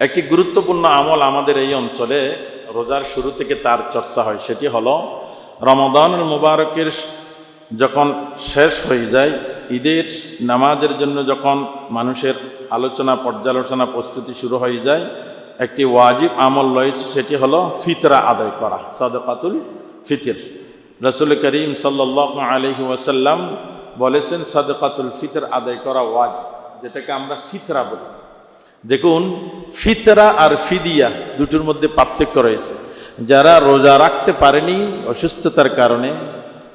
একটি গুরুত্বপূর্ণ আমল আমাদের এই অঞ্চলে রোজার শুরু থেকে তার চর্চা হয়, সেটি হলো রমাদানুল মুবারকের যখন শেষ হয়ে যায়, ঈদের নামাজের জন্য যখন মানুষের আলোচনা, পর্যালোচনা, প্রস্তুতি শুরু হয়ে যায়, একটি ওয়াজিব আমল রয়েছে, সেটি হলো ফিতরা আদায় করা, সাদকাতুল ফিতির। রসুল করিম সাল্লাহ আলহি ওয়াসাল্লাম বলেছেন, সাদকাতুল ফিতর আদায় করা ওয়াজিব, যেটাকে আমরা ফিতরা বলি। দেখুন, ফিতরা আর ফিদিয়া দুটোর মধ্যে পার্থক্য রয়েছে। যারা রোজা রাখতে পারেনি অসুস্থতার কারণে,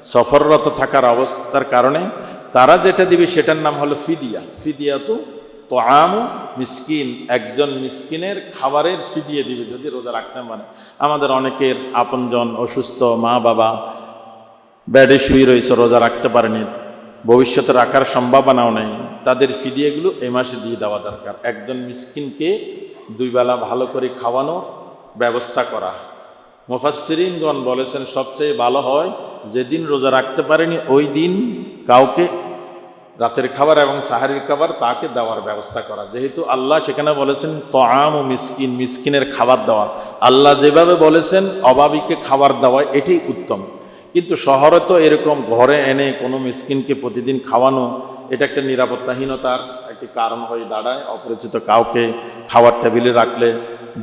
সফররত থাকার অবস্থার কারণে, তারা যেটা দিবে সেটার নাম হলো ফিদিয়া। ফিদিয়া তো তো আম মিসকিন, একজন মিসকিনের খাবারের ফিদিয়ে দিবে যদি রোজা রাখতে পারে। আমাদের অনেকের আপনজন অসুস্থ মা বাবা ব্যাডে শুয়ে রয়েছে, রোজা রাখতে পারেনি। ভবিষ্যতে রাখার সম্ভাবনাও নেই। তাদের ফিদিয়েগুলো এ মাসে দিয়ে দেওয়া দরকার। একজন মিসকিনকে দুই বেলা ভালো করে খাওয়ানোর ব্যবস্থা করা। মুফাসসিরিনগণ বলেছেন, সবচেয়ে ভালো হয় যেদিন রোজা রাখতে পারেনি, ওই দিন কাউকে রাতের খাবার এবং সাহারির খাবার তাকে দেওয়ার ব্যবস্থা করা। যেহেতু আল্লাহ সেখানে বলেছেন, তআম ও মিসকিন, মিসকিনের খাবার দেওয়া। আল্লাহ যেভাবে বলেছেন, অভাবীকে খাবার দেওয়া, এটাই উত্তম। কিন্তু শহরে তো এরকম ঘরে এনে কোনো মিসকিনকে প্রতিদিন খাওয়ানো এটা একটা নিরাপত্তাহীনতার একটি কারণ হয়ে দাঁড়ায়। অপরিচিত কাউকে খাবার টেবিলে রাখলে,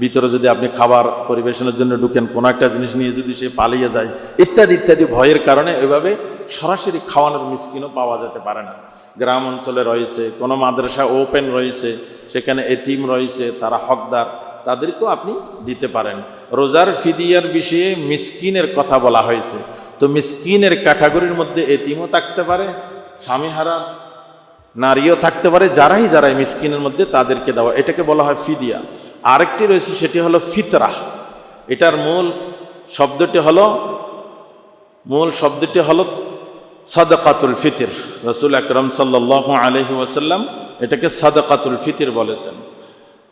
ভিতরে যদি আপনি খাবার পরিবেশনের জন্য ঢুকেন, কোনো একটা জিনিস নিয়ে যদি সে পালিয়ে যায়, ইত্যাদি ইত্যাদি ভয়ের কারণে এভাবে সরাসরি খাওয়ানোর মিসকিনও পাওয়া যেতে পারে না। গ্রাম অঞ্চলে রয়েছে, কোনো মাদ্রাসা ওপেন রয়েছে, সেখানে এতিম রয়েছে, তারা হকদার, তাদেরকেও আপনি দিতে পারেন। রোজার ফিদিয়ার বিষয়ে মিসকিনের কথা বলা হয়েছে। তো মিসকিনের ক্যাটাগরির মধ্যে এতিমও থাকতে পারে, স্বামীহারা নারীও থাকতে পারে, যারাই যারাই মিসকিনের মধ্যে তাদেরকে দেওয়া, এটাকে বলা হয় ফিদিয়া। আরেকটি রয়েছে, সেটি হলো ফিতরা। এটার মূল শব্দটি হলো, মূল শব্দটি হলো সাদকাতুল ফিতির। রসুল আকরম সাল্লাহ আলহি ওয়াসাল্লাম এটাকে সাদকাতুল ফিতির বলেছেন।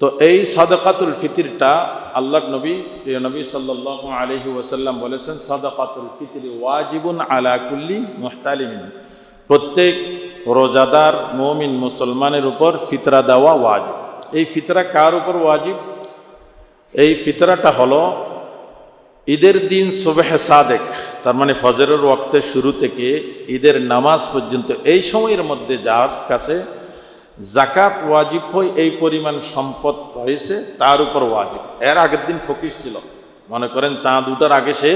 তো এই সাদকাতুল ফিতিরটা আল্লাহ নবী, প্রিয় নবী সাল্লাহ আলহি ওয়াসাল্লাম বলেছেন, সাদকাতুল ফিতির ওয়াজিবুন আলা কুল্লি মুহতালিমিন। প্রত্যেক রোজাদার মমিন মুসলমানের উপর ফিতরা দেওয়া ওয়াজিব। এই ফিতরা কার উপর ওয়াজিব? এই ফিতরাটা হলো ঈদের দিন সুবেহ সাদেক, তার মানে ফজরের ওয়াক্তের শুরু থেকে ঈদের নামাজ পর্যন্ত, এই সময়ের মধ্যে যার কাছে জাকাত ওয়াজিব হয়, এই পরিমাণ সম্পদ রয়েছে, তার উপর ওয়াজিব। এর আগের দিন ফকির ছিল। মনে করেন চাঁদ উঠার আগে সে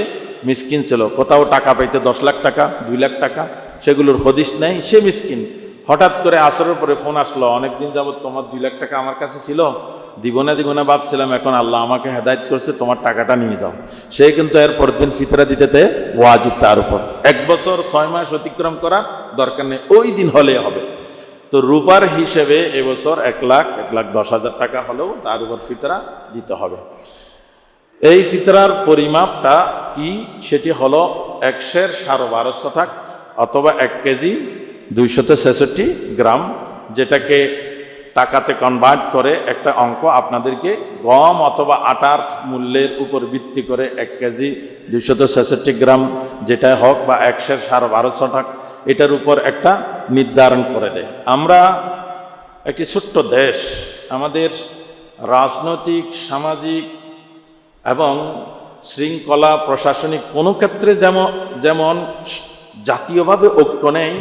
মিসকিন ছিল। কোথাও টাকা পাইতে দশ লাখ টাকা, দুই লাখ টাকা সেগুলোর হদিস নেই, সে মিসকিন। হঠাৎ করে আসরের পরে ফোন আসলো, অনেকদিন যাবত তোমার দুই লাখ টাকা আমার কাছে ছিল দিব না ভাবছিলাম, এখন আল্লাহ আমাকে হেদায়ত করছে, তোমার টাকাটা নিয়ে যাও। সে কিন্তু এর পরের দিন ফিতরা দিতেতে ওয়াজিব তার উপর। এক বছর ছয় মাস অতিক্রম করা দরকার নেই, ওই দিন হলে হবে। তো রূপার হিসেবে এবছর এক লাখ এক লাখ দশ হাজার টাকা হলেও তার উপর ফিতরা দিতে হবে। এই ফিতরার পরিমাপটা কি? সেটি হলো একশের সাড়ে বারোশো টাকা অথবা এক কেজি দুইশত ছেষট্টি গ্রাম, যেটাকে টাকাতে কনভার্ট করে একটা অঙ্ক আপনাদেরকে গম অথবা আটার মূল্যের উপর ভিত্তি করে এক কেজি দুইশত ছেষট্টি গ্রাম যেটা হোক বা একশের সাড়ে বারোশো টাকা এটার উপর একটা নির্ধারণ করে দেয়। আমরা একটি ছোট্ট দেশ, আমাদের রাজনৈতিক, সামাজিক এবং শৃঙ্খলা, প্রশাসনিক কোনো ক্ষেত্রে যেমন যেমন জাতীয়ভাবে ঐক্য নেই,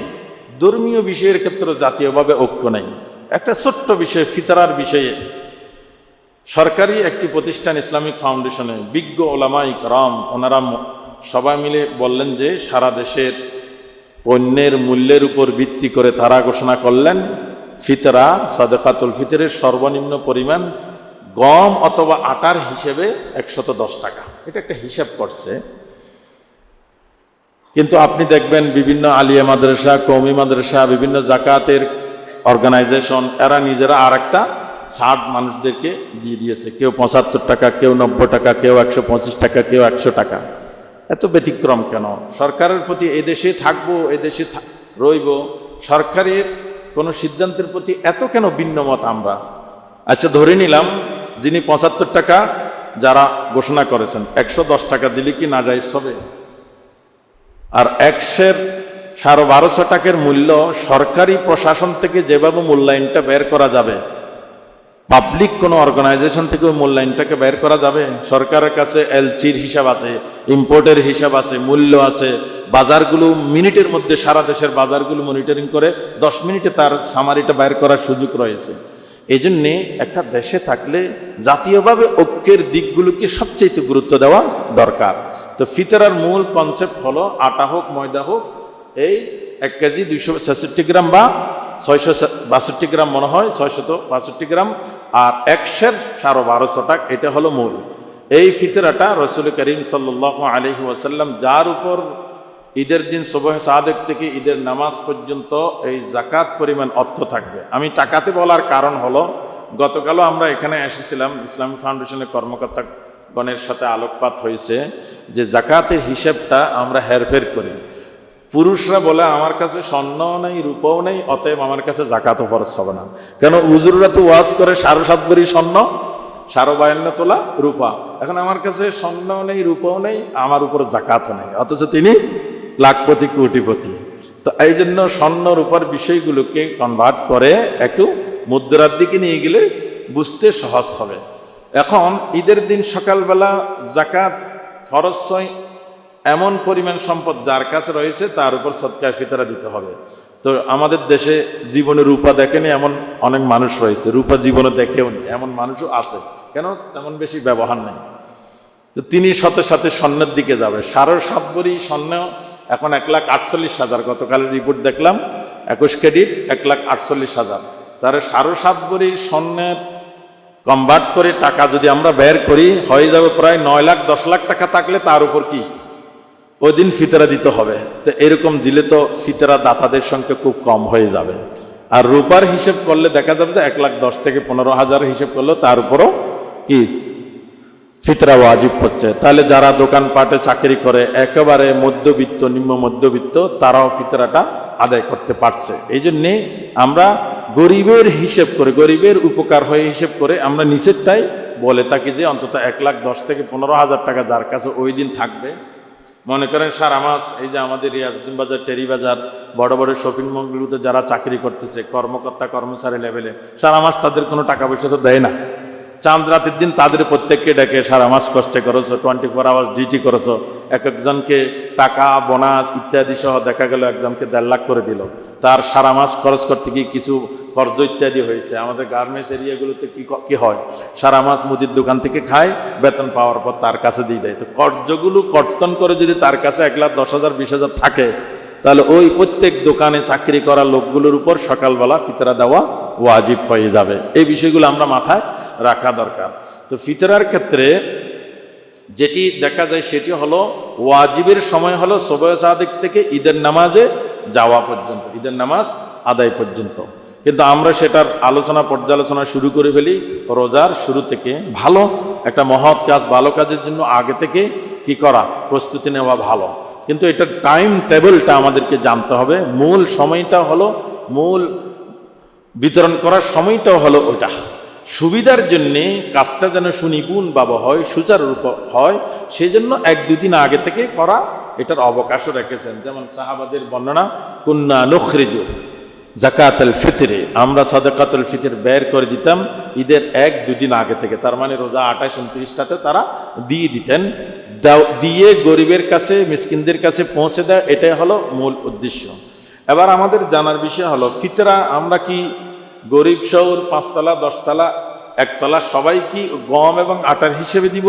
ধর্মীয় বিষয়ের ক্ষেত্রে জাতীয়ভাবে ঐক্য নেই। একটা ছোট্ট বিষয়, ফিতরার বিষয়ে। সরকারি একটি প্রতিষ্ঠান ইসলামিক ফাউন্ডেশনে বিজ্ঞ ওলামা ইকরাম ওনারা সবাই মিলে বললেন যে সারা দেশের পণ্যের মূল্যের উপর ভিত্তি করে তারা ঘোষণা করলেন, ফিতরা, সাদেকাতুল ফিতরের সর্বনিম্ন পরিমাণ গম অথবা আটার হিসেবে একশত দশ টাকা। এটা একটা হিসাব করছে। কিন্তু আপনি দেখবেন বিভিন্ন আলিয়া মাদ্রাসা, কৌমি মাদ্রাসা, বিভিন্ন জাকাতের অর্গানাইজেশন এরা নিজেরা আর একটা ছাড় মানুষদেরকে দিয়ে দিয়েছে। কেউ পঁচাত্তর টাকা, কেউ নব্বই টাকা, কেউ একশো পঁচিশ টাকা, কেউ একশো টাকা। এত ব্যতিক্রম কেন? সরকারের প্রতি এদেশে থাকব এদেশে রইব, সরকারের কোনো সিদ্ধান্তের প্রতি এত কেন ভিন্নমত আমরা? আচ্ছা ধরে নিলাম যিনি পঁচাত্তর টাকা যারা ঘোষণা করেছেন, একশো দশ টাকা দিলে কি না যায় হবে? আর একশের সাড়ে বারোশো টাকার মূল্য সরকারি প্রশাসন থেকে যেভাবে মূল্যায়নটা বের করা যাবে, পাবলিক কোনো অর্গানাইজেশন থেকে ওই মূল্যায়নটাকে বের করা যাবে? সরকারের কাছে এলচির হিসাব আছে, ইম্পোর্টের হিসাব আছে, মূল্য আছে, বাজারগুলো মিনিটের মধ্যে সারা দেশের বাজারগুলো মনিটরিং করে দশ মিনিটে তার সামারিটা বের করার সুযোগ রয়েছে। এই জন্যে একটা দেশে থাকলে জাতীয়ভাবে ঐক্যের দিকগুলোকে সবচেয়ে গুরুত্ব দেওয়া দরকার। তো ফিতরার মূল কনসেপ্ট হলো আটা হোক, ময়দা হোক, এই এক কেজি দুইশো ছেষট্টি গ্রাম বা ছয়শো বাষট্টি গ্রাম মনে হয়, ছয়শত বাষট্টি গ্রাম, আর একশের সাড়ে বারোশো টাকা, এটা হলো মূল। এই ফিতরাটা রসুল করিম সাল্লাহ আলহি ওয়াসাল্লাম যার উপর ঈদের দিন সুবহ সাদেক থেকে ঈদের নামাজ পর্যন্ত এই জাকাত পরিমাণ অর্থ থাকবে। আমি টাকাতে বলার কারণ হলো, গতকালও আমরা এখানে এসেছিলাম ইসলামী ফাউন্ডেশনের কর্মকর্তাগণের সাথে আলোকপাত হয়েছে যে জাকাতের হিসেবটা আমরা হেরফের করি। পুরুষরা বলে, আমার কাছে স্বর্ণও নেই, রূপও নেই, অতএব আমার কাছে জাকাতও খরচ হবে না। কেন উজুররা তো ওয়াজ করে, সাড়ে সাত ভরি স্বর্ণ, সাড়ে বায়ান্ন তোলা রূপা। এখন আমার কাছে স্বর্ণও নেই, রূপও নেই, আমার উপর জাকাতও নেই। অথচ তিনি লাখপতি, কোটিপতি। তো এই জন্য স্বর্ণ, রূপার বিষয়গুলোকে কনভার্ট করে একটু মুদ্রার দিকে নিয়ে গেলে বুঝতে সহজ হবে। এখন ঈদের দিন সকালবেলা জাকাত ফরজ এমন পরিমাণ সম্পদ যার কাছে রয়েছে, তার উপর সৎকায় ফিতরা দিতে হবে। তো আমাদের দেশে জীবনে রূপা দেখেনি এমন অনেক মানুষ রয়েছে। রূপা জীবনে দেখেও এমন মানুষও আছে। কেন? তেমন বেশি ব্যবহার নেই। তো তিনি সাথে সাথে স্বর্ণের দিকে যাবে। সাড়ে সাত বড়ি স্বর্ণ এখন এক লাখ আটচল্লিশ হাজার, গতকালের রিপোর্ট দেখলাম, একুশ ক্রেডিট এক লাখ আটচল্লিশ হাজার। তার সাড়ে সাত বড়ি স্বর্ণের কনভার্ট করে টাকা যদি আমরা বের করি, হয়ে যাবে প্রায় নয় লাখ, দশ লাখ টাকা থাকলে তার উপর কি? ওই দিন ফিতরা দিতে হবে। তো এরকম দিলে তো ফিতরা দাতাদের সংখ্যা খুব কম হয়ে যাবে। আর রূপার হিসেব করলে দেখা যাবে যে এক লাখ দশ থেকে পনেরো হাজার হিসেব করলে তার উপরও কি? ফিতরা ওয়াজিব হচ্ছে। তাহলে যারা দোকানপাটে চাকরি করে, একেবারে মধ্যবিত্ত, নিম্ন মধ্যবিত্ত, তারাও ফিতরাটা আদায় করতে পারছে। এই জন্যে আমরা গরিবের হিসেব করে, গরিবের উপকার হয়ে হিসেব করে, আমরা নিচেরটাই বলে থাকি যে অন্তত এক লাখ দশ থেকে পনেরো হাজার টাকা যার কাছে ওই দিন থাকবে। মনে করেন সারা মাস এই যে আমাদের রিয়াজুদ্দিন বাজার, টেরি বাজার, বড় বড় শপিং মলগুলোতে যারা চাকরি করতেছে, কর্মকর্তা, কর্মচারী লেভেলে, সারা মাস তাদের কোনো টাকা পয়সা তো দেয় না। চাঁদ রাতের দিন তাদের প্রত্যেককে ডেকে, সারা মাস কষ্টে করেছ টোয়েন্টি ফোর আওয়ার্স ডিউটি করেছ। এক একজনকে টাকা বোনাস ইত্যাদি সহ দেখা গেল একজনকে দেড় লাখ করে দিল। তার সারা মাস খরচ করতে গিয়ে কিছু কর্জ ইত্যাদি হয়েছে। আমাদের গার্মেন্টস এরিয়াগুলোতে কী কী হয়? সারা মাস মুদির দোকান থেকে খায়, বেতন পাওয়ার পর তার কাছে দিয়ে দেয়। তো কর্জগুলো কর্তন করে যদি তার কাছে এক লাখ, দশ হাজার, বিশ হাজার থাকে, তাহলে ওই প্রত্যেক দোকানে চাকরি করা লোকগুলোর উপর সকালবেলা ফিতরা দেওয়া ওয়াজিব হয়ে যাবে। এই বিষয়গুলো আমরা মাথায় রাখা দরকার। তো ফিতরার ক্ষেত্রে যেটি দেখা যায় সেটি হলো ওয়াজিবের সময় হলো সবয় সাদিক থেকে ঈদের নামাজে যাওয়া পর্যন্ত, ঈদের নামাজ আদায় পর্যন্ত। কিন্তু আমরা সেটার আলোচনা, পর্যালোচনা শুরু করে ফেলি রোজার শুরু থেকে। ভালো, একটা মহৎ কাজ, ভালো কাজের জন্য আগে থেকে কি করা, প্রস্তুতি নেওয়া ভালো। কিন্তু এটার টাইম টেবিলটা আমাদেরকে জানতে হবে। মূল সময়টা হলো, মূল বিতরণ করার সময়টাও হলো ওইটা। সুবিধার জন্যে কাজটা যেন সুনিপুণ বাবা হয়, সুচারুরূপ হয় সেই জন্য এক দুদিন আগে থেকে করা, এটার অবকাশও রেখেছেন। যেমন সাহাবাদের বর্ণনা, কুন্না নখরিজু জাকাতুল ফিতরে। আমরা সাদাকাতুল ফিতর বের করে দিতাম, ঈদের এক দুদিন আগে থেকে। তার মানে রোজা আঠাশ উনত্রিশটাতে তারা দিয়ে দিতেন। দিয়ে গরিবের কাছে, মিসকিনদের কাছে পৌঁছে দেয় এটাই হলো মূল উদ্দেশ্য। এবার আমাদের জানার বিষয় হলো, ফিতরা আমরা কি গরিব শহর পাঁচতলা, দশতলা, একতলা সবাই কি গম এবং আটার হিসেবে দিব।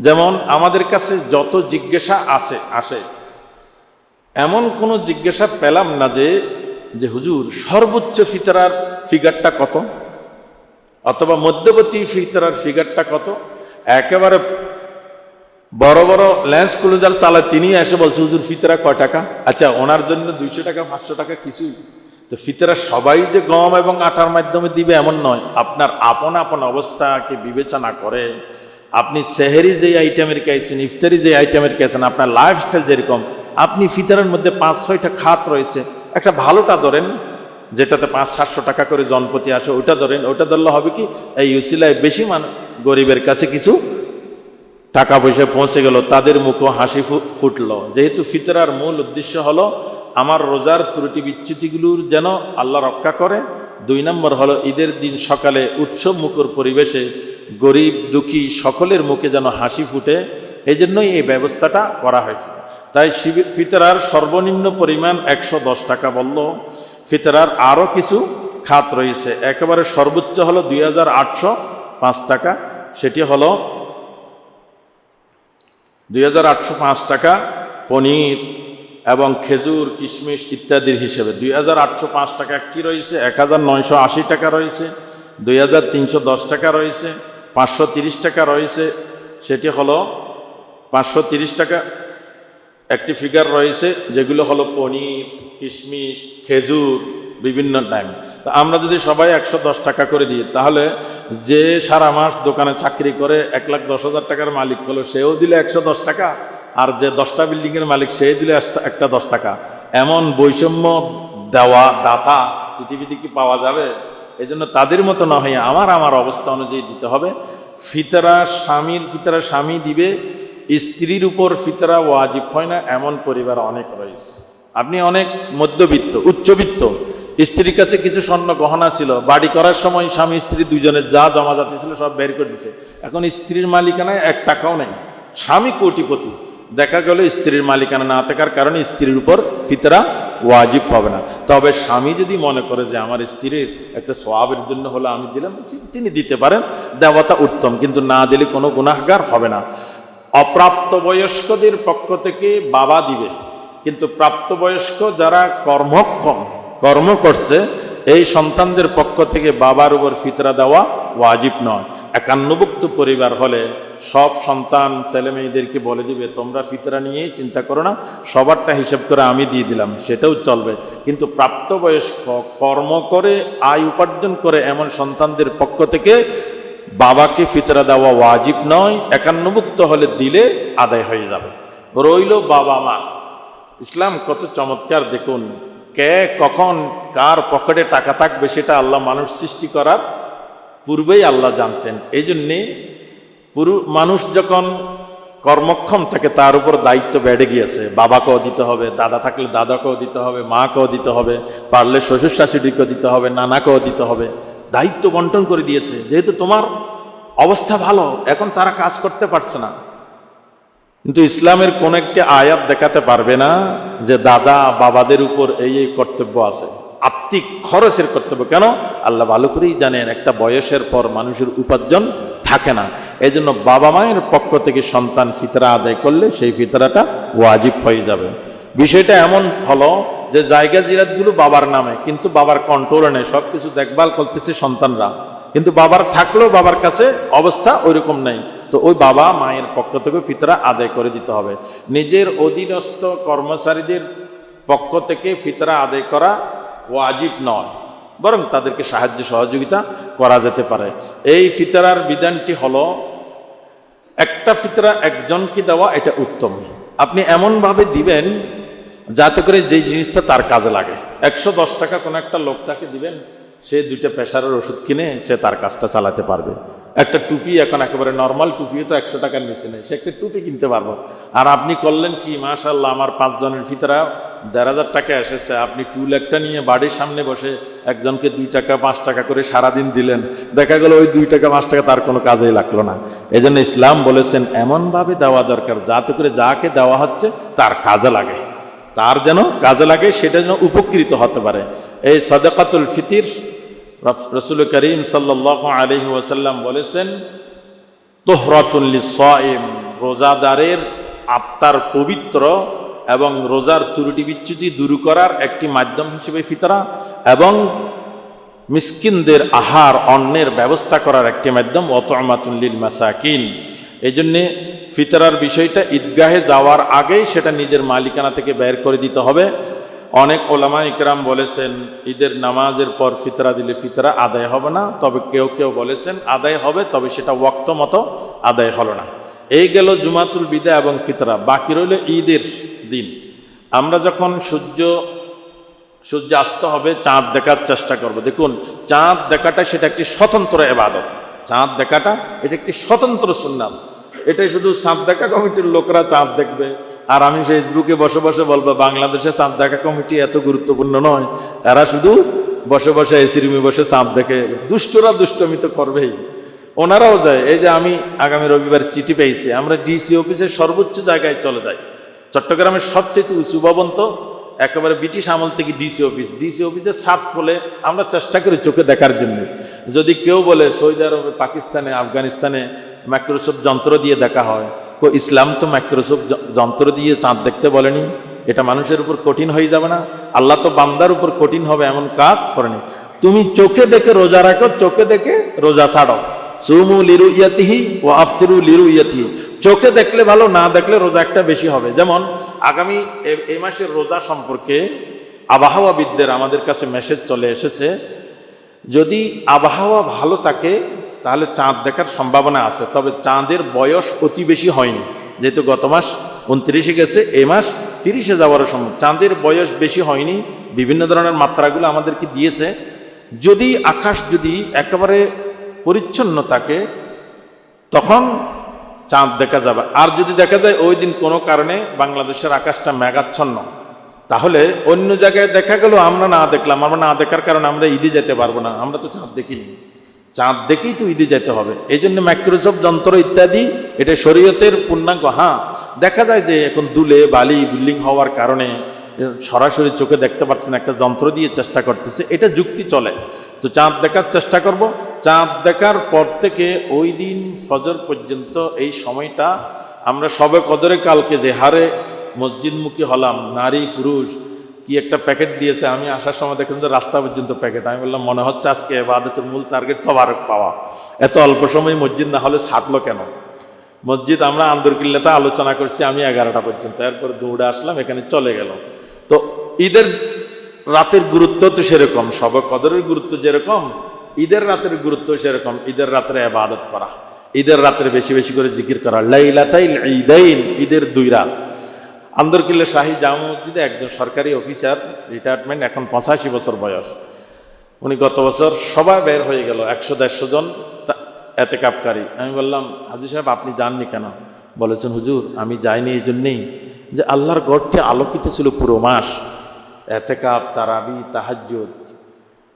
যেমন আমাদের কাছে যত জিজ্ঞাসা আসে আসে। এমন কোনো জিজ্ঞাসা পেলাম না যে যে হুজুর, সর্বোচ্চ ফিতরার ফিগারটা কত? অথবা মধ্যবর্তী ফিতরার ফিগারটা কত? একেবারে বড় বড় ল্যান্স ক্লোজার চালায় তিনি এসে বলছে, হুজুর, ফিতরা কয় টাকা? আচ্ছা ওনার জন্য দুইশো টাকা, পাঁচশো টাকা কিছুই তো ফিতরা সবাই যে গম এবং আটার মাধ্যমে দিবে এমন নয়। আপনার আপন আপন অবস্থাকে বিবেচনা করে আপনি সেহেরি যে আইটেমের খেয়েছেন ইফতারি যে আইটেমের খেয়েছেন আপনার লাইফস্টাইল যেরকম, আপনি ফিতরের মধ্যে পাঁচ, ছয়টা খাত রয়েছে। একটা ভালোটা ধরেন, যেটাতে পাঁচ, সাতশো টাকা করে জনপতি আসে, ওইটা ধরেন, ওইটা ধরলে হবে কি, এই ইউসিলায় বেশি মান, গরিবের কাছে কিছু টাকা পয়সা পৌঁছে গেল, তাদের মুখও হাসি ফুটলো। যেহেতু ফিতরার মূল উদ্দেশ্য হলো আমার রোজার ত্রুটি বিচ্যুতিগুলোর যেন আল্লাহ রক্ষা করে। দুই নম্বর হলো ঈদের দিন সকালে উৎসব মুখর পরিবেশে গরিব, দুঃখী সকলের মুখে যেন হাসি ফুটে এই জন্যই এই ব্যবস্থাটা করা হয়েছে। তাই শিবির ফিতরার সর্বনিম্ন পরিমাণ একশো দশ টাকা বলল। ফিতরার আরও কিছু খাত রয়েছে। একেবারে সর্বোচ্চ হলো দুই হাজার আটশো পাঁচ টাকা। সেটি হলো দুই টাকা পনির এবং খেজুর, কিশমিশ ইত্যাদির হিসেবে। দুই হাজার আটশো পাঁচ টাকা একটি রয়েছে, এক হাজার নয়শো আশি টাকা রয়েছে, দুই হাজার তিনশো দশ টাকা রয়েছে, পাঁচশো তিরিশ টাকা রয়েছে। সেটি হলো পাঁচশো তিরিশ টাকা একটি ফিগার রয়েছে, যেগুলো হলো পনির, কিশমিশ, খেজুর, বিভিন্ন টাইম তা আমরা যদি সবাই একশো দশ টাকা করে দিই, তাহলে যে সারা মাস দোকানে চাকরি করে এক লাখ দশ হাজার টাকার মালিক হলো, সেও দিলে একশো দশ টাকা। আর যে দশটা বিল্ডিংয়ের মালিক, সে দিলে একটা- দশ টাকা। এমন বৈষম্য দেওয়া দাতা পৃথিবীতে কি পাওয়া যাবে? এই জন্য তাদের মতো না হয়ে আমার আমার অবস্থা অনুযায়ী দিতে হবে। ফিতরা স্বামীর ফিতরা স্বামী দিবে, স্ত্রীর উপর ফিতরা ওয়াজিব হয় না, এমন পরিবার অনেক রয়েছে। আপনি অনেক মধ্যবিত্ত, উচ্চবিত্ত, স্ত্রীর কাছে কিছু স্বর্ণ গহনা ছিল, বাড়ি করার সময় স্বামী, স্ত্রী দুজনের যা জমা জাতি ছিল সব বের করে দিছে। এখন স্ত্রীর মালিকানায় এক টাকাও নেই। স্বামী কোটিপতি। দেখা গেল স্ত্রীর মালিকানা না থাকার কারণে স্ত্রীর উপর ফিতরা ওয়াজিব হবে না। তবে স্বামী যদি মনে করে যে আমার স্ত্রীর একটা সোয়াবের জন্য হলো আমি দিলাম, তিনি দিতে পারেন, দেবতা উত্তম, কিন্তু না দিলে কোনো গুনাহগার হবে না। অপ্রাপ্তবয়স্কদের পক্ষ থেকে বাবা দিবে, কিন্তু প্রাপ্তবয়স্ক যারা কর্মক্ষম, কর্ম করছে, এই সন্তানদের পক্ষ থেকে বাবার উপর ফিতরা দেওয়া ওয়াজিব নয়। একান্নভুক্ত পরিবার হলে সব সন্তান ছেলে মেয়েদেরকে বলে দিবে, তোমরা ফিতরা নিয়েই চিন্তা করো না, সবারটা হিসাব করে আমি দিয়ে দিলাম, সেটাও চলবে। কিন্তু প্রাপ্তবয়স্ক কর্ম করে, আয় উপার্জন করে এমন সন্তানদের পক্ষ থেকে বাবাকে ফিতরা দেওয়া ওয়াজিব নয়, একান্নভুক্ত হলে দিলে আদায় হয়ে যাবে। রইল বাবা মা। ইসলাম কত চমৎকার, দেখুন। কে কখন কার পকেটে টাকা থাকবে সেটা আল্লাহ মানুষ সৃষ্টি করার পূর্বেই আল্লাহ জানতেন। এই জন্যে মানুষ যখন কর্মক্ষম থাকে, তার উপর দায়িত্ব বেড়ে গিয়েছে। বাবাকেও দিতে হবে, দাদা থাকলে দাদাকেও দিতে হবে, মাকেও দিতে হবে, পারলে শ্বশুর শাশুড়িকেও দিতে হবে, নানাকেও দিতে হবে। দায়িত্ব বন্টন করে দিয়েছে। যেহেতু তোমার অবস্থা ভালো, এখন তারা কাজ করতে পারছে না। কিন্তু ইসলামের কোন একটি আয়াত দেখাতে পারবে না যে দাদা বাবাদের উপর এই এই কর্তব্য আছে। আত্মিক খরচের কর্তব্য। কেন? আল্লাহ ভালো করেই জানেন, একটা বয়সের পর মানুষের উপার্জন থাকে না। এই জন্য বাবা মায়ের পক্ষ থেকে সন্তান ফিতরা আদায় করলে সেই ফিতরাটা ওয়াজিব হয়ে যাবে। বিষয়টা এমন হলো যে জায়গা জিরাতগুলো বাবার নামে, কিন্তু বাবার কন্ট্রোলে নেই সব কিছু দেখভাল করতেছে সন্তানরা। কিন্তু বাবার থাকলেও বাবার কাছে অবস্থা ওইরকম নেই। তো ওই বাবা মায়ের পক্ষ থেকে ফিতরা আদায় করে দিতে হবে। নিজের অধীনস্থ কর্মচারীদের পক্ষ থেকে ফিতরা আদায় করা ওয়াজিব নয় বরং তাদেরকে সাহায্য সহযোগিতা করা যেতে পারে। এই ফিতরার বিধানটি হল, একটা ফিতরা একজনকে দেওয়া এটা উত্তম। আপনি এমনভাবে দিবেন যাতে করে যেই জিনিসটা তার কাজে লাগে। একশো দশ টাকা কোনো একটা লোকটাকে দিবেন, সে দুইটা প্রেশারের ওষুধ কিনে সে তার কাজটা চালাতে পারবে। একটা টুপি এখন একেবারে নর্মাল টুপিও তো একশো টাকার নিচে নেই। সে একটা টুপি কিনতে পারব। আর আপনি করলেন কি? মাশাল্লাহ আমার পাঁচজনের ভিতরে দেড় হাজার টাকা এসেছে। আপনি টুল একটা নিয়ে বাড়ির সামনে বসে একজনকে দুই টাকা, পাঁচ টাকা করে সারাদিন দিলেন। দেখা গেল ওই দুই টাকা, পাঁচ টাকা তার কোনো কাজেই লাগল না। এই জন্য ইসলাম বলেছেন, এমনভাবে দেওয়া দরকার, যাতে করে যাকে দেওয়া হচ্ছে তার কাজে লাগে। তার যেন কাজে লাগে, সেটা যেন উপকৃত হতে পারে। এই সদাকাতুল ফিতির রসুল করিম সাল্লাহ আলহি ওয়াসাল্লাম বলেছেন তোহরাতুল্লি রোজাদারের আত্মার পবিত্র এবং রোজার ত্রুটি বিচ্যুতি দূর করার একটি মাধ্যম হিসেবে ফিতরা এবং মিসকিনদের আহার, অন্নের ব্যবস্থা করার একটি মাধ্যম অতমাতুল্লিল মাসাকিন এই জন্যে ফিতরার বিষয়টা ঈদগাহে যাওয়ার আগেই সেটা নিজের মালিকানা থেকে বের করে দিতে হবে। অনেক ওলামা ইকরাম বলেছেন, ঈদের নামাজের পর ফিতরা দিলে ফিতরা, আদায় হবে না। তবে কেউ কেউ বলেছেন, আদায় হবে, তবে সেটা ওক্ত মতো আদায় হলো না। এই গেল জুমাতুল বিদা এবং ফিতরা। বাকি রইল ঈদের দিন। আমরা যখন সূর্য সূর্য আসতে হবে, চাঁদ দেখার চেষ্টা করব। দেখুন, চাঁদ দেখাটা সেটা একটি স্বতন্ত্র এবাদত। চাঁদ দেখাটা, এটা একটি স্বতন্ত্র সুন্নাত। এটা শুধু চাঁদ দেখা কমিটির লোকরা চাঁদ দেখবে। আর আমি ফেসবুকে বসে বসে বলব, বাংলাদেশে চাঁদ দেখা কমিটি এত গুরুত্বপূর্ণ নয়। এরা শুধু বসে বসে এসি রুমে বসে চাঁদ দেখে, দুষ্টরা দুষ্টমি তো করবেই। ওনারাও যায়, এই যে আমি আগামী রবিবার চিঠি পেয়েছি, আমরা ডিসি অফিসের সর্বোচ্চ জায়গায় চলে যাই। চট্টগ্রামের সবচেয়ে উঁচু ভবন তো, একেবারে ব্রিটিশ আমল থেকে ডিসি অফিস ডিসি অফিসের সাপ বলে আমরা চেষ্টা করি চোখে দেখার জন্য। যদি কেউ বলে সৌদি আরবে, পাকিস্তানে, আফগানিস্তানে মাইক্রোসফট যন্ত্র দিয়ে দেখা হয়। তো ইসলাম তো মাইক্রোসফট যন্ত্র দিয়ে চাঁদ দেখতে বলেনি। এটা মানুষের উপর কঠিন হয়ে যাবে না। আল্লাহ তো বান্দার উপর কঠিন হবে এমন কাজ করেনি। তুমি চোখে দেখে রোজা রাখো, চোখে দেখে রোজা ছাড়ো। সুমু লিরু ইয়াতিহি ও আফতিরু লিরু ইয়াতিহি। চোখে দেখলে ভালো, না দেখলে রোজা একটা বেশি হবে। যেমন, আগামী এ- মাসের রোজা সম্পর্কে আবহাওয়াবিদদের আমাদের কাছে মেসেজ চলে এসেছে। যদি আবহাওয়া ভালো থাকে তাহলে চাঁদ দেখার সম্ভাবনা আছে। তবে চাঁদের বয়স অতি বেশি হয়নি। যেহেতু গত মাস উনত্রিশে গেছে, এ মাস তিরিশে যাওয়ার সম্ভব। চাঁদের বয়স বেশি হয়নি। বিভিন্ন ধরনের মাত্রাগুলো আমাদেরকে দিয়েছে। যদি আকাশ যদি একেবারে পরিচ্ছন্ন থাকে, তখন চাঁদ দেখা যাবে। আর যদি দেখা যায় ওই দিন কোনো কারণে বাংলাদেশের আকাশটা মেঘাচ্ছন্ন, তাহলে অন্য জায়গায় দেখা গেল আমরা না দেখলাম। আমরা না দেখার কারণে আমরা ঈদে যেতে পারব না। আমরা তো চাঁদ দেখিনি। চাঁদ দেখেই তো ঈদে যেতে হবে। এই জন্য মাইক্রোসফট যন্ত্র ইত্যাদি, এটা শরীয়তের পূর্ণাঙ্গ হ্যাঁ। দেখা যায় যে এখন দুলে বালি বিল্ডিং হওয়ার কারণে সরাসরি চোখে দেখতে পাচ্ছেন একটা যন্ত্র দিয়ে চেষ্টা করতেছে, এটা যুক্তি চলে। তো চাঁদ দেখার চেষ্টা করব। চাঁদ দেখার পর থেকে ওই দিন ফজর পর্যন্ত এই সময়টা আমরা সবে কদরে কালকে যে হারে মসজিদমুখী হলাম, নারী পুরুষ কি একটা প্যাকেট দিয়েছে, আমি আসার সময় দেখলাম যে রাস্তা পর্যন্ত প্যাকেট। আমি বললাম, মনে হচ্ছে আজকে এবাদতের মূল টার্গেট তবারক পাওয়া। এত অল্প সময় মসজিদ না হলে ছাড়লো কেন? মসজিদ আমরা আন্দরকিল্লাতে আলোচনা করছি, আমি এগারোটা পর্যন্ত। এরপর দৌড়ে আসলাম, এখানে চলে গেল। তো ঈদের রাতের গুরুত্ব তো সেরকম সব কদরের গুরুত্ব যেরকম, ঈদের রাতের গুরুত্ব সেরকম। ঈদের রাত্রে আবাদত করা, ঈদের রাত্রে বেশি বেশি করে জিকির করা। লাইলাতাইল ঈদাইন, ঈদের দুই রাত। আন্দরকিল্লা শাহী জামা মসজিদে একজন সরকারি অফিসার রিটায়ারমেন্ট এখন পঁচাশি বছর বয়স। উনি গত বছর সবাই বের হয়ে গেল, একশো দেড়শো জন এতে কাপকারী। আমি বললাম, হাজি সাহেব, আপনি যাননি কেন? বলেছেন, হুজুর, আমি যাইনি এই জন্যেই যে আল্লাহর গড়টি আলোকিত ছিল পুরো মাস। এতে কাপ, তারাবি, তাহাজ্জুদ।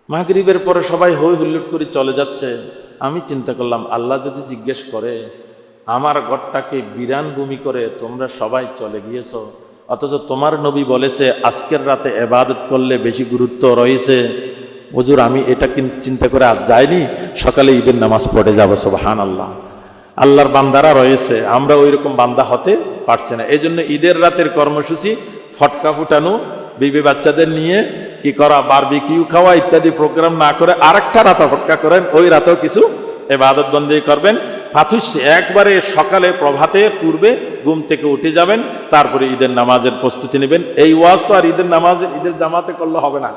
মাগরিবের পরে সবাই হই হুল্লুট করে চলে যাচ্ছে। আমি চিন্তা করলাম, আল্লাহ যদি জিজ্ঞেস করে আমার ঘরটাকে বিরান ভূমি করে তোমরা সবাই চলে গিয়েছ। অথচ তোমার নবী বলেছে, আজকের রাতে এবাদত করলে বেশি গুরুত্ব রয়েছে। হুজুর, আমি এটা চিন্তা করে আজ যাইনি? সকালে ঈদের নামাজ পড়ে যাব সব হান আল্লাহ আল্লাহর বান্দারা রয়েছে, আমরা ওই রকম বান্দা হতে পারছি না। এই জন্য ঈদের রাতের কর্মসূচি, ফটকা ফুটানো, বিবি বাচ্চাদের নিয়ে কি করা, বারবিকিউ খাওয়া ইত্যাদি প্রোগ্রাম না করে আরেকটা রাত অপেক্ষা করেন, ওই রাতেও কিছু এবাদত বন্দি করবেন। ফাতুস একবারে সকালে প্রভাতে পূর্বে ঘুম থেকে উঠে যাবেন, তারপরে ঈদের নামাজের প্রস্তুতি নেবেন। এই ওয়াজ তো আর ঈদের নামাজের ঈদের জামাতে করলে হবে না।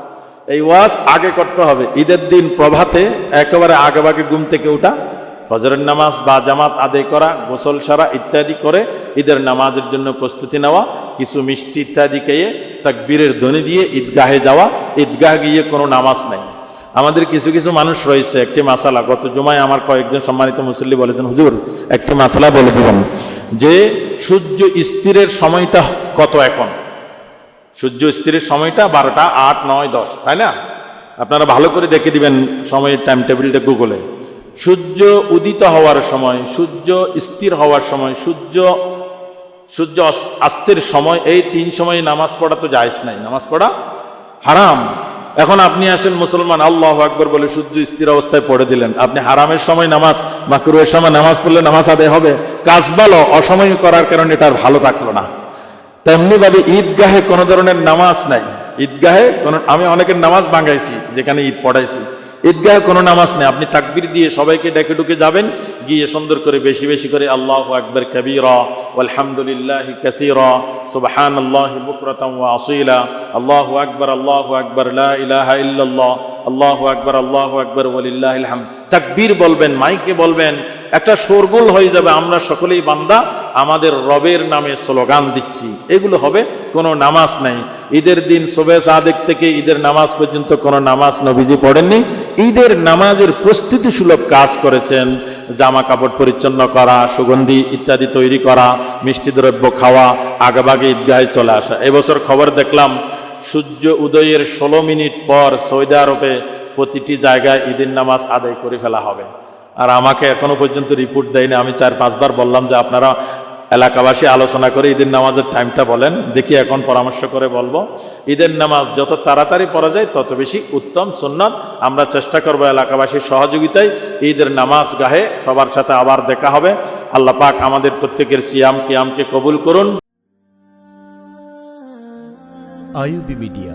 এই ওয়াজ আগে করতে হবে। ঈদের দিন প্রভাতে একেবারে আগেভাগে ঘুম থেকে উঠা ফজরের নামাজ বা জামাত আদায় করা, গোসল সারা ইত্যাদি করে ঈদের নামাজের জন্য প্রস্তুতি নেওয়া, কিছু মিষ্টি ইত্যাদি খেয়ে তাকবীরের ধ্বনি দিয়ে ঈদগাহে যাওয়া, ঈদগাহ গিয়ে কোনো নামাজ নেই। আমাদের কিছু কিছু মানুষ রয়েছে, একটি মাসালা। গত জুমায় আমার কয়েকজন সম্মানিত মুসল্লি বলেছেন, হুজুর, একটি মাসালা বলে দিবেন যে, সূর্য স্থিরের সময়টা কত এখন? সূর্য স্থিরের সময়টা বারোটা আট নয় দশ, তাই না? আপনারা ভালো করে দেখে দিবেন সময়ের টাইম টেবিলটা গুগলে। সূর্য উদিত হওয়ার সময়, সূর্য স্থির হওয়ার সময়, সূর্য সূর্য অস্তের সময়, এই তিন সময় নামাজ পড়া তো জায়জ নাই। নামাজ পড়া হারাম। এখন আপনি আসেন মুসলমান, আল্লাহ আকবর বলে সূর্য স্থির অবস্থায় পড়ে দিলেন। আপনি হারামের সময় নামাজ মাকরুয়ের সময় নামাজ পড়লে নামাজ আদায় হবে। কাজ ভালো, অসময় করার কারণে আর ভালো থাকল না। তেমনি ভাবে ঈদগাহে কোনো ধরনের নামাজ নাই। ঈদগাহে কোনো, আমি অনেকের নামাজ ভাঙাইছি, যেখানে ঈদ পড়াইছি। ঈদগাহে কোনো নামাজ নেই। আপনি তাকবির দিয়ে সবাইকে ডেকে ডুকে যাবেন গিয়ে সুন্দর করে বেশি বেশি করে আল্লাহ আকবর কবিরা আলহামদুলিল্লাহ কাসিরা সুবহান আল্লাহ বুকরতাম আসিলা। আল্লাহ আকবর আল্লাহ আকবর ইলাহা ইল্লাল্লাহ। আল্লাহ আকবর আল্লাহ আকবর ওয়ালিল্লাহ হাম তাকবীর বলবেন, মাইকে বলবেন, একটা শোরগোল হয়ে যাবে, আমরা সকলেই বান্দা, আমাদের রবের নামে স্লোগান দিচ্ছি। এগুলো হবে, কোনো নামাজ নাই। ঈদের দিন সোবে সাদেক থেকে ঈদের নামাজ পর্যন্ত কোনো নামাজ নবীজি পড়েননি। ঈদের নামাজের প্রস্তুতি সুলভ কাজ করেছেন। জামা কাপড় পরিচ্ছন্ন করা, সুগন্ধি ইত্যাদি তৈরি করা, মিষ্টি দ্রব্য খাওয়া আগেভাগে ঈদগাহে চলে আসা। এবছর খবর দেখলাম, সূর্য উদয়ের ষোলো মিনিট পর সৌদি আরবে প্রতিটি জায়গায় ঈদের নামাজ আদায় করে ফেলা হবে। আর আমাকে এখনও পর্যন্ত রিপোর্ট দেয়নি। আমি চার পাঁচবার বললাম যে আপনারা এলাকাবাসী আলোচনা করে ঈদের নামাজের টাইমটা বলেন, দেখি এখন পরামর্শ করে বলব। ঈদের নামাজ যত তাড়াতাড়ি পড়া যায়, তত বেশি উত্তম সুন্নত। আমরা চেষ্টা করব এলাকাবাসীর সহযোগিতায় ঈদের নামাজ গাহে সবার সাথে আবার দেখা হবে। আল্লাহ পাক আমাদের প্রত্যেকের সিয়াম, কিয়ামকে কবুল করুন। IUB media